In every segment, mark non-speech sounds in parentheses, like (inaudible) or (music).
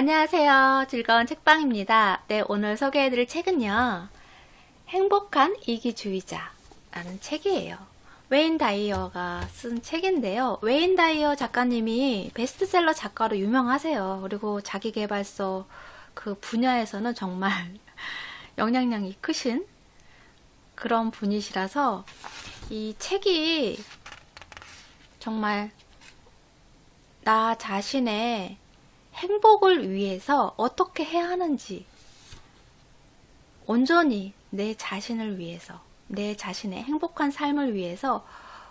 안녕하세요. 즐거운 책방입니다. 네, 오늘 소개해드릴 책은요. 행복한 이기주의자라는 책이에요. 웨인 다이어가 쓴 책인데요. 웨인 다이어 작가님이 베스트셀러 작가로 유명하세요. 그리고 자기개발서 그 분야에서는 정말 (laughs) 영향력이 크신 그런 분이시라서 이 책이 정말 나 자신의 행복을 위해서 어떻게 해야 하는지 온전히 내 자신을 위해서 내 자신의 행복한 삶을 위해서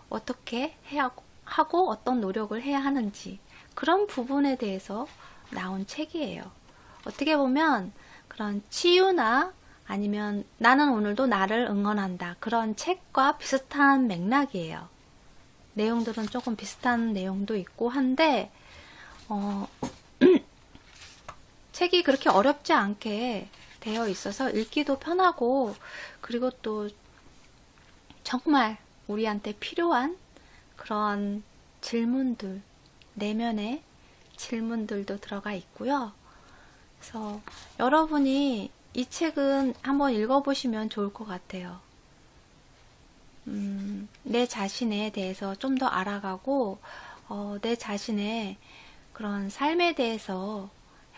어떻게 해야 하고 어떤 노력을 해야 하는지 그런 부분에 대해서 나온 책이에요. 어떻게 보면 그런 치유나 아니면 나는 오늘도 나를 응원한다 그런 책과 비슷한 맥락이에요. 내용들은 조금 비슷한 내용도 있고 한데 어, 책이 그렇게 어렵지 않게 되어 있어서 읽기도 편하고 그리고 또 정말 우리한테 필요한 그런 질문들 내면의 질문들도 들어가 있고요. 그래서 여러분이 이 책은 한번 읽어보시면 좋을 것 같아요. 음, 내 자신에 대해서 좀 더 알아가고 어, 내 자신의 그런 삶에 대해서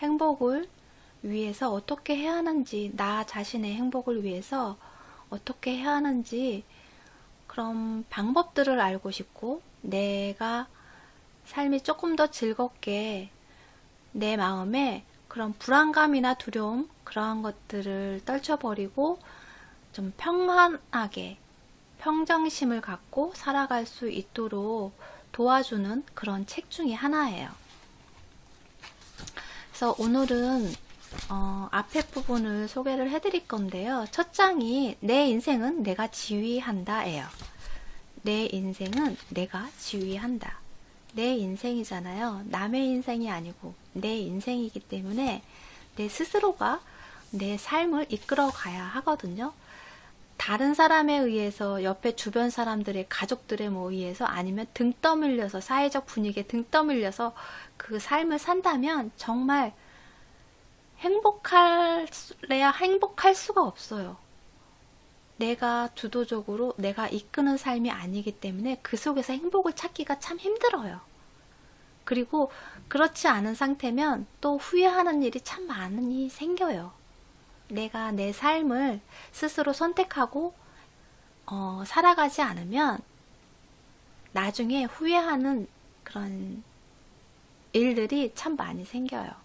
행복을 위해서 어떻게 해야 하는지 나 자신의 행복을 위해서 어떻게 해야 하는지 그런 방법들을 알고 싶고 내가 삶이 조금 더 즐겁게 내 마음에 그런 불안감이나 두려움 그러한 것들을 떨쳐버리고 좀 평안하게 평정심을 갖고 살아갈 수 있도록 도와주는 그런 책 중에 하나예요. 그래서 오늘은 어, 앞에 부분을 소개를 해드릴 건데요. 첫 장이 내 인생은 내가 지휘한다예요. 내 인생은 내가 지휘한다. 내 인생이잖아요. 남의 인생이 아니고 내 인생이기 때문에 내 스스로가 내 삶을 이끌어 가야 하거든요. 다른 사람에 의해서 옆에 주변 사람들의 가족들에 뭐 의해서 아니면 등 떠밀려서 사회적 분위기에 등 떠밀려서 그 삶을 산다면 정말 행복할래야 행복할 수가 없어요. 내가 주도적으로 내가 이끄는 삶이 아니기 때문에 그 속에서 행복을 찾기가 참 힘들어요. 그리고 그렇지 않은 상태면 또 후회하는 일이 참 많이 생겨요. 내가 내 삶을 스스로 선택하고 어, 살아가지 않으면 나중에 후회하는 그런 일들이 참 많이 생겨요.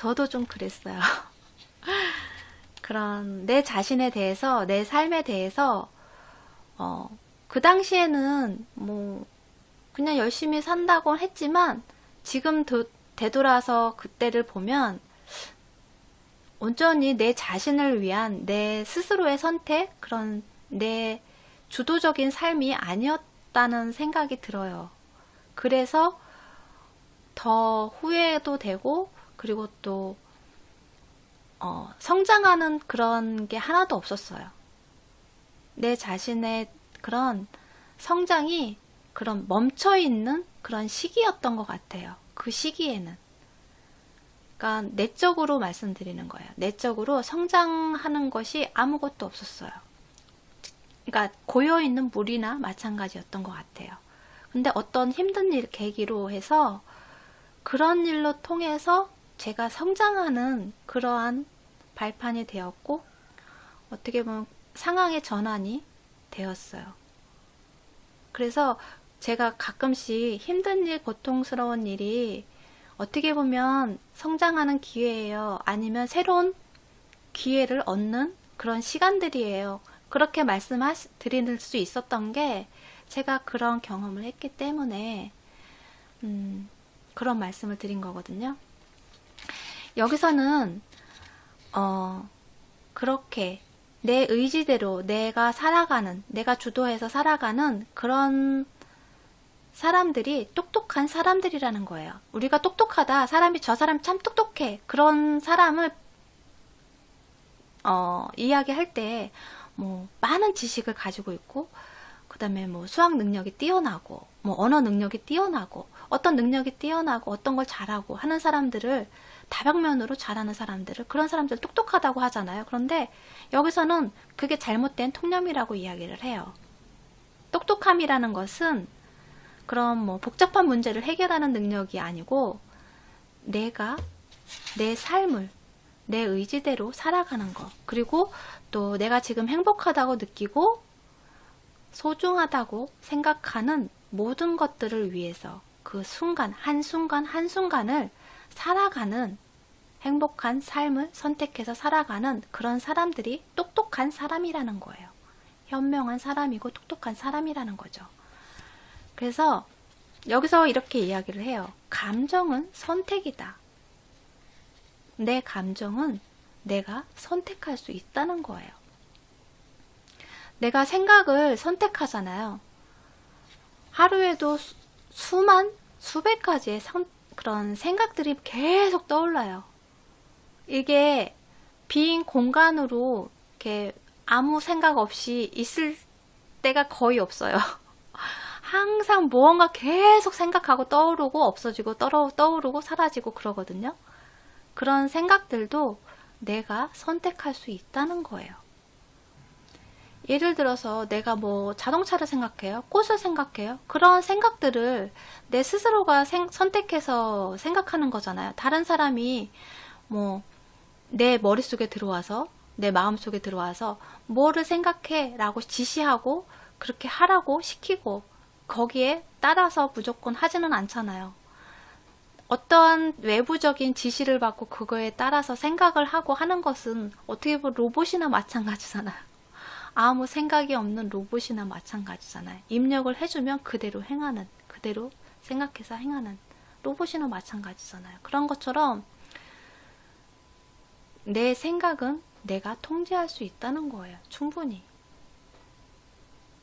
저도 좀 그랬어요. (laughs) 그런 내 자신에 대해서, 내 삶에 대해서, 어, 그 당시에는 뭐, 그냥 열심히 산다고 했지만, 지금 도, 되돌아서 그때를 보면, 온전히 내 자신을 위한 내 스스로의 선택, 그런 내 주도적인 삶이 아니었다는 생각이 들어요. 그래서 더 후회도 되고, 그리고 또, 어, 성장하는 그런 게 하나도 없었어요. 내 자신의 그런 성장이 그런 멈춰 있는 그런 시기였던 것 같아요. 그 시기에는. 그러니까 내적으로 말씀드리는 거예요. 내적으로 성장하는 것이 아무것도 없었어요. 그러니까 고여 있는 물이나 마찬가지였던 것 같아요. 근데 어떤 힘든 일 계기로 해서 그런 일로 통해서 제가 성장하는 그러한 발판이 되었고 어떻게 보면 상황의 전환이 되었어요. 그래서 제가 가끔씩 힘든 일, 고통스러운 일이 어떻게 보면 성장하는 기회예요. 아니면 새로운 기회를 얻는 그런 시간들이에요. 그렇게 말씀드릴 수 있었던 게 제가 그런 경험을 했기 때문에 음, 그런 말씀을 드린 거거든요. 여기서는 어, 그렇게 내 의지대로 내가 살아가는, 내가 주도해서 살아가는 그런 사람들이 똑똑한 사람들이라는 거예요. 우리가 똑똑하다. 사람이 저 사람 참 똑똑해. 그런 사람을 어, 이야기할 때 뭐 많은 지식을 가지고 있고 그다음에 뭐 수학 능력이 뛰어나고 뭐 언어 능력이 뛰어나고 어떤 능력이 뛰어나고 어떤 걸 잘하고 하는 사람들을 다방면으로 잘하는 사람들을 그런 사람들 똑똑하다고 하잖아요. 그런데 여기서는 그게 잘못된 통념이라고 이야기를 해요. 똑똑함이라는 것은 그런 뭐 복잡한 문제를 해결하는 능력이 아니고 내가 내 삶을 내 의지대로 살아가는 것. 그리고 또 내가 지금 행복하다고 느끼고 소중하다고 생각하는 모든 것들을 위해서 그 순간, 한순간, 한순간을 살아가는 행복한 삶을 선택해서 살아가는 그런 사람들이 똑똑한 사람이라는 거예요. 현명한 사람이고 똑똑한 사람이라는 거죠. 그래서 여기서 이렇게 이야기를 해요. 감정은 선택이다. 내 감정은 내가 선택할 수 있다는 거예요. 내가 생각을 선택하잖아요. 하루에도 수, 수만, 수백 가지의 상, 그런 생각들이 계속 떠올라요. 이게 빈 공간으로 이렇게 아무 생각 없이 있을 때가 거의 없어요. (laughs) 항상 무언가 계속 생각하고 떠오르고 없어지고 떠오르고 사라지고 그러거든요. 그런 생각들도 내가 선택할 수 있다는 거예요. 예를 들어서 내가 뭐 자동차를 생각해요. 꽃을 생각해요. 그런 생각들을 내 스스로가 생, 선택해서 생각하는 거잖아요. 다른 사람이 뭐 내 머릿속에 들어와서 내 마음속에 들어와서 뭐를 생각해 라고 지시하고 그렇게 하라고 시키고 거기에 따라서 무조건 하지는 않잖아요. 어떠한 외부적인 지시를 받고 그거에 따라서 생각을 하고 하는 것은 어떻게 보면 로봇이나 마찬가지잖아요. 아무 생각이 없는 로봇이나 마찬가지잖아요. 입력을 해주면 그대로 행하는, 그대로 생각해서 행하는 로봇이나 마찬가지잖아요. 그런 것처럼 내 생각은 내가 통제할 수 있다는 거예요. 충분히.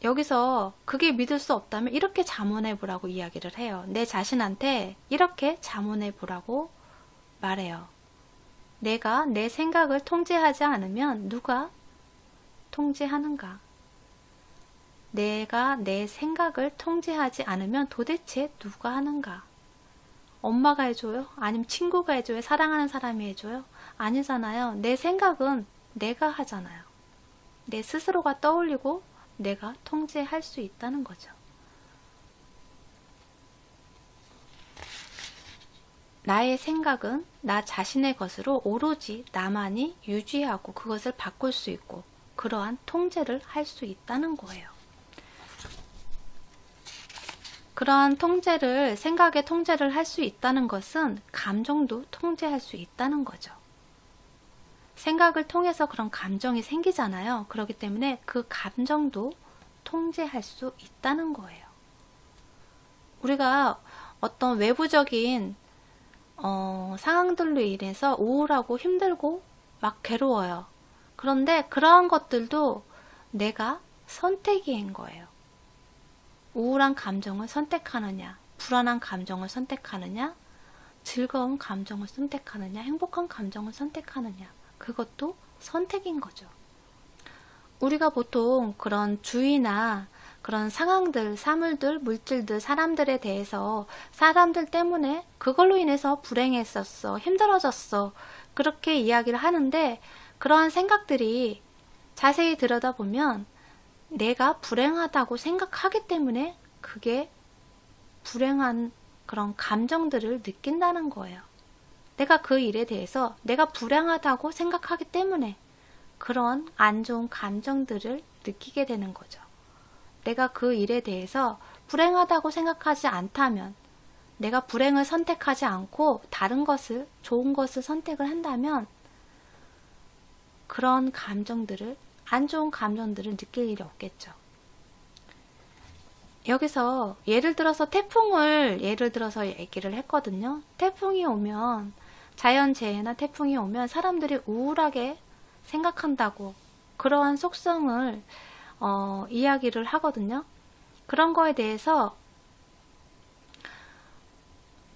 여기서 그게 믿을 수 없다면 이렇게 자문해 보라고 이야기를 해요. 내 자신한테 이렇게 자문해 보라고 말해요. 내가 내 생각을 통제하지 않으면 누가 통제하는가? 내가 내 생각을 통제하지 않으면 도대체 누가 하는가? 엄마가 해줘요? 아니면 친구가 해줘요? 사랑하는 사람이 해줘요? 아니잖아요. 내 생각은 내가 하잖아요. 내 스스로가 떠올리고 내가 통제할 수 있다는 거죠. 나의 생각은 나 자신의 것으로 오로지 나만이 유지하고 그것을 바꿀 수 있고 그러한 통제를 할 수 있다는 거예요. 그러한 통제를, 생각의 통제를 할 수 있다는 것은 감정도 통제할 수 있다는 거죠. 생각을 통해서 그런 감정이 생기잖아요. 그렇기 때문에 그 감정도 통제할 수 있다는 거예요. 우리가 어떤 외부적인 어, 상황들로 인해서 우울하고 힘들고 막 괴로워요. 그런데 그러한 것들도 내가 선택인 거예요. 우울한 감정을 선택하느냐, 불안한 감정을 선택하느냐, 즐거운 감정을 선택하느냐, 행복한 감정을 선택하느냐. 그것도 선택인 거죠. 우리가 보통 그런 주의나 그런 상황들, 사물들, 물질들, 사람들에 대해서 사람들 때문에 그걸로 인해서 불행했었어, 힘들어졌어, 그렇게 이야기를 하는데 그러한 생각들이 자세히 들여다보면 내가 불행하다고 생각하기 때문에 그게 불행한 그런 감정들을 느낀다는 거예요. 내가 그 일에 대해서 내가 불행하다고 생각하기 때문에 그런 안 좋은 감정들을 느끼게 되는 거죠. 내가 그 일에 대해서 불행하다고 생각하지 않다면 내가 불행을 선택하지 않고 다른 것을, 좋은 것을 선택을 한다면 그런 감정들을, 안 좋은 감정들을 느낄 일이 없겠죠. 여기서 예를 들어서 태풍을 예를 들어서 얘기를 했거든요. 태풍이 오면 자연재해나 태풍이 오면 사람들이 우울하게 생각한다고 그러한 속성을 어, 이야기를 하거든요. 그런 거에 대해서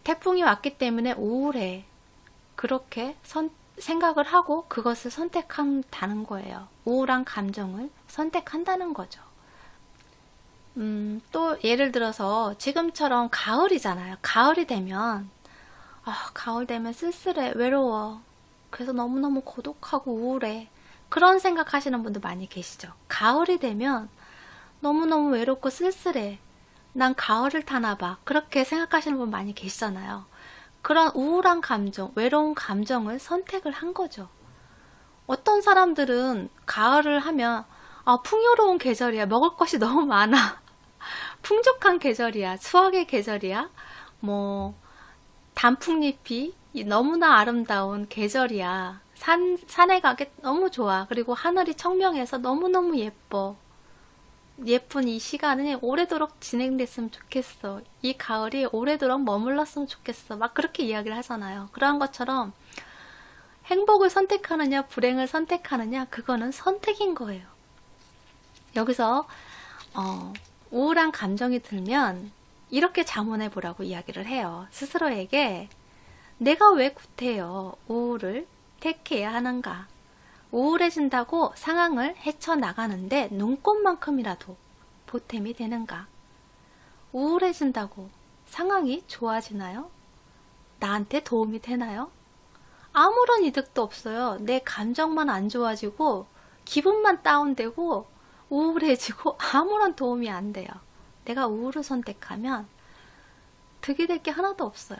태풍이 왔기 때문에 우울해. 그렇게 선, 생각을 하고 그것을 선택한다는 거예요. 우울한 감정을 선택한다는 거죠. 음, 또 예를 들어서 지금처럼 가을이잖아요. 가을이 되면 아, 가을 되면 쓸쓸해, 외로워. 그래서 너무너무 고독하고 우울해. 그런 생각 하시는 분들 많이 계시죠. 가을이 되면 너무너무 외롭고 쓸쓸해. 난 가을을 타나 봐. 그렇게 생각하시는 분 많이 계시잖아요. 그런 우울한 감정, 외로운 감정을 선택을 한 거죠. 어떤 사람들은 가을을 하면 아, 풍요로운 계절이야. 먹을 것이 (laughs) 너무 많아. 풍족한 계절이야. 수확의 계절이야. 뭐 단풍잎이 너무나 아름다운 계절이야. 산, 산에 가기 너무 좋아. 그리고 하늘이 청명해서 너무너무 예뻐. 예쁜 이 시간이 오래도록 진행됐으면 좋겠어. 이 가을이 오래도록 머물렀으면 좋겠어. 막 그렇게 이야기를 하잖아요. 그러한 것처럼 행복을 선택하느냐, 불행을 선택하느냐, 그거는 선택인 거예요. 여기서, 어, 우울한 감정이 들면 이렇게 자문해 보라고 이야기를 해요. 스스로에게 내가 왜 구태여 우울을 택해야 하는가? 우울해진다고 상황을 헤쳐나가는데 눈꽃만큼이라도 보탬이 되는가? 우울해진다고 상황이 좋아지나요? 나한테 도움이 되나요? 아무런 이득도 없어요. 내 감정만 안 좋아지고 기분만 다운되고 우울해지고 아무런 도움이 안 돼요. 내가 우울을 선택하면 득이 될 게 하나도 없어요.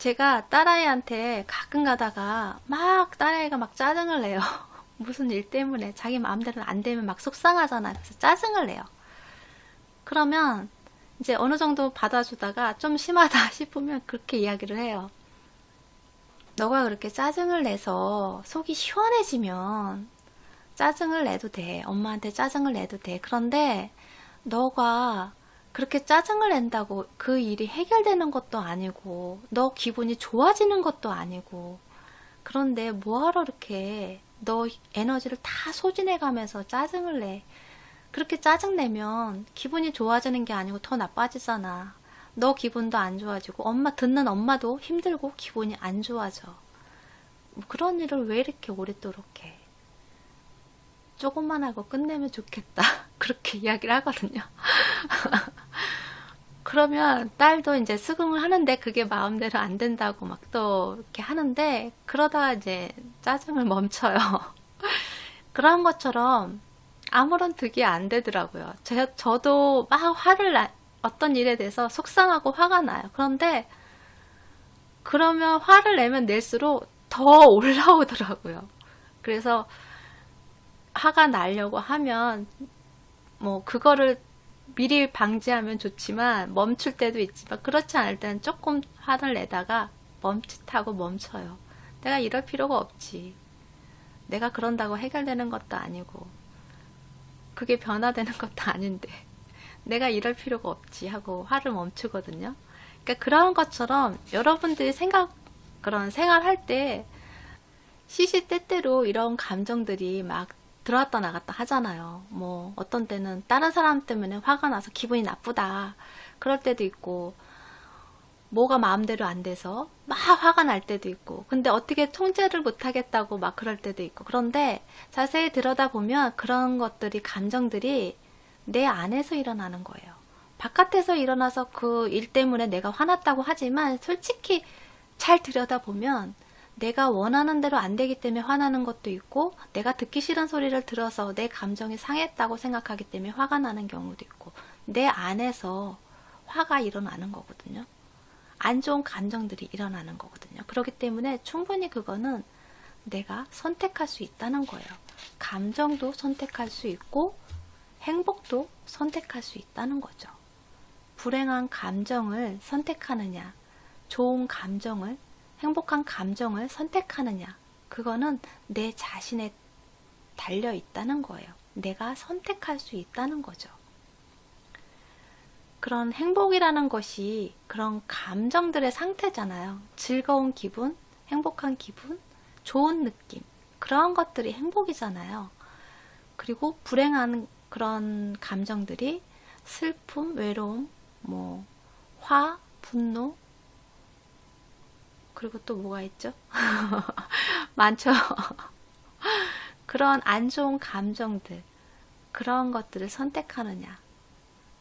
제가 딸아이한테 가끔 가다가 막 딸아이가 막 짜증을 내요. (laughs) 무슨 일 때문에 자기 마음대로 안 되면 막 속상하잖아요. 그래서 짜증을 내요. 그러면 이제 어느 정도 받아주다가 좀 심하다 (laughs) 싶으면 그렇게 이야기를 해요. 너가 그렇게 짜증을 내서 속이 시원해지면 짜증을 내도 돼. 엄마한테 짜증을 내도 돼. 그런데 너가 그렇게 짜증을 낸다고 그 일이 해결되는 것도 아니고, 너 기분이 좋아지는 것도 아니고, 그런데 뭐하러 이렇게 너 에너지를 다 소진해 가면서 짜증을 내. 그렇게 짜증내면 기분이 좋아지는 게 아니고 더 나빠지잖아. 너 기분도 안 좋아지고, 엄마, 듣는 엄마도 힘들고 기분이 안 좋아져. 뭐 그런 일을 왜 이렇게 오랫도록 해? 조금만 하고 끝내면 좋겠다. (laughs) 그렇게 이야기를 하거든요. (laughs) 그러면 딸도 이제 수긍을 하는데 그게 마음대로 안 된다고 막 또 이렇게 하는데 그러다가 이제 짜증을 멈춰요. (laughs) 그런 것처럼 아무런 득이 안 되더라고요. 제, 저도 막 화를 나, 어떤 일에 대해서 속상하고 화가 나요. 그런데 그러면 화를 내면 낼수록 더 (laughs) 올라오더라고요. 그래서 화가 나려고 하면 뭐 그거를 미리 방지하면 좋지만 멈출 때도 있지만 그렇지 않을 때는 조금 화를 내다가 멈칫하고 멈춰요. 내가 이럴 필요가 없지. 내가 그런다고 해결되는 것도 아니고 그게 변화되는 (laughs) 것도 아닌데 내가 이럴 필요가 없지 하고 화를 멈추거든요. 그러니까 그런 것처럼 여러분들이 생각 그런 생활할 때 시시때때로 이런 감정들이 막 들어왔다 나갔다 하잖아요. 뭐 어떤 때는 다른 사람 때문에 화가 나서 기분이 나쁘다. 그럴 때도 있고 뭐가 마음대로 안 돼서 막 화가 날 때도 있고 근데 어떻게 통제를 못 하겠다고 막 그럴 때도 있고 그런데 자세히 들여다보면 그런 것들이 감정들이 내 안에서 일어나는 거예요. 바깥에서 일어나서 그 일 때문에 내가 화났다고 하지만 솔직히 잘 들여다보면 내가 원하는 대로 안 되기 때문에 화나는 것도 있고, 내가 듣기 싫은 소리를 들어서 내 감정이 상했다고 생각하기 때문에 화가 나는 경우도 있고, 내 안에서 화가 일어나는 거거든요. 안 좋은 감정들이 일어나는 거거든요. 그렇기 때문에 충분히 그거는 내가 선택할 수 있다는 거예요. 감정도 선택할 수 있고, 행복도 선택할 수 있다는 거죠. 불행한 감정을 선택하느냐, 좋은 감정을 행복한 감정을 선택하느냐, 그거는 내 자신에 달려 있다는 거예요. 내가 선택할 수 있다는 거죠. 그런 행복이라는 것이 그런 감정들의 상태잖아요. 즐거운 기분, 행복한 기분, 좋은 느낌. 그러한 것들이 행복이잖아요. 그리고 불행한 그런 감정들이 슬픔, 외로움, 뭐, 화, 분노, 그리고 또 뭐가 있죠? (laughs) 많죠. (laughs) 그런 안 좋은 감정들. 그런 것들을 선택하느냐.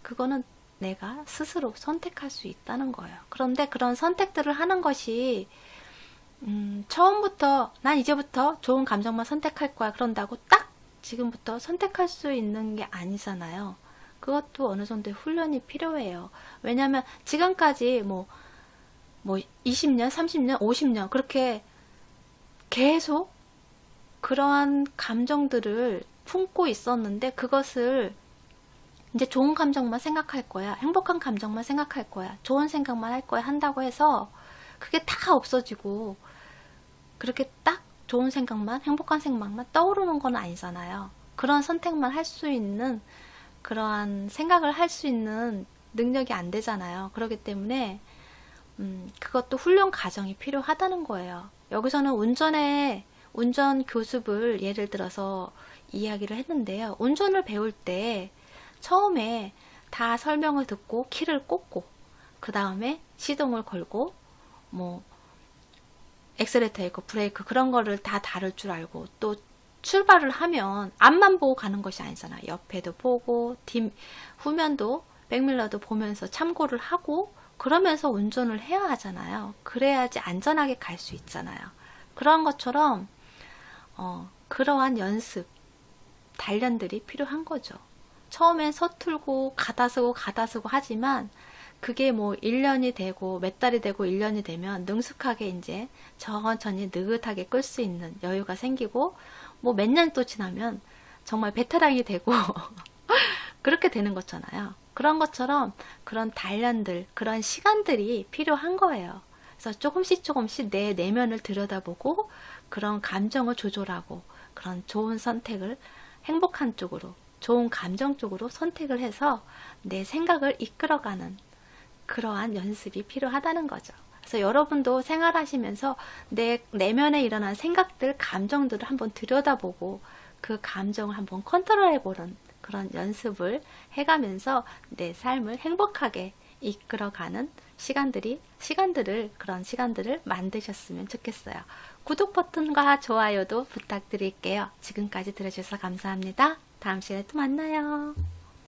그거는 내가 스스로 선택할 수 있다는 거예요. 그런데 그런 선택들을 하는 것이 음, 처음부터 난 이제부터 좋은 감정만 선택할 거야. 그런다고 딱 지금부터 선택할 수 있는 게 아니잖아요. 그것도 어느 정도의 훈련이 필요해요. 왜냐하면 지금까지 뭐, 뭐 20년, 30년, 50년 그렇게 계속 그러한 감정들을 품고 있었는데 그것을 이제 좋은 감정만 생각할 거야. 행복한 감정만 생각할 거야. 좋은 생각만 할 거야. 한다고 해서 그게 다 없어지고 그렇게 딱 좋은 생각만, 행복한 생각만 떠오르는 건 아니잖아요. 그런 선택만 할 수 있는 그러한 생각을 할 수 있는 능력이 안 되잖아요. 그렇기 때문에 음, 그것도 훈련 과정이 필요하다는 거예요. 여기서는 운전에 운전 교습을 예를 들어서 이야기를 했는데요. 운전을 배울 때 처음에 다 설명을 듣고 키를 꽂고 그 다음에 시동을 걸고 뭐 엑셀레터 있고 브레이크 그런 거를 다 다룰 줄 알고 또 출발을 하면 앞만 보고 가는 것이 아니잖아요. 옆에도 보고 뒷 후면도 백밀러도 보면서 참고를 하고 그러면서 운전을 해야 하잖아요. 그래야지 안전하게 갈 수 있잖아요. 그런 것처럼 어, 그러한 연습 단련들이 필요한 거죠. 처음엔 서툴고 가다쓰고 가다쓰고 하지만 그게 뭐 1년이 되고 몇 달이 되고 1년이 되면 능숙하게 이제 천천히 느긋하게 끌 수 있는 여유가 생기고 뭐 몇 년 또 지나면 정말 베테랑이 되고 (laughs) 그렇게 되는 거잖아요. 그런 것처럼 그런 단련들, 그런 시간들이 필요한 거예요. 그래서 조금씩 조금씩 내 내면을 들여다보고 그런 감정을 조절하고 그런 좋은 선택을 행복한 쪽으로, 좋은 감정 쪽으로 선택을 해서 내 생각을 이끌어가는 그러한 연습이 필요하다는 거죠. 그래서 여러분도 생활하시면서 내 내면에 일어난 생각들, 감정들을 한번 들여다보고 그 감정을 한번 컨트롤해 보는 그런 연습을 해가면서 내 삶을 행복하게 이끌어가는 시간들이, 시간들을, 그런 시간들을 만드셨으면 좋겠어요. 구독 버튼과 좋아요도 부탁드릴게요. 지금까지 들어주셔서 감사합니다. 다음 시간에 또 만나요.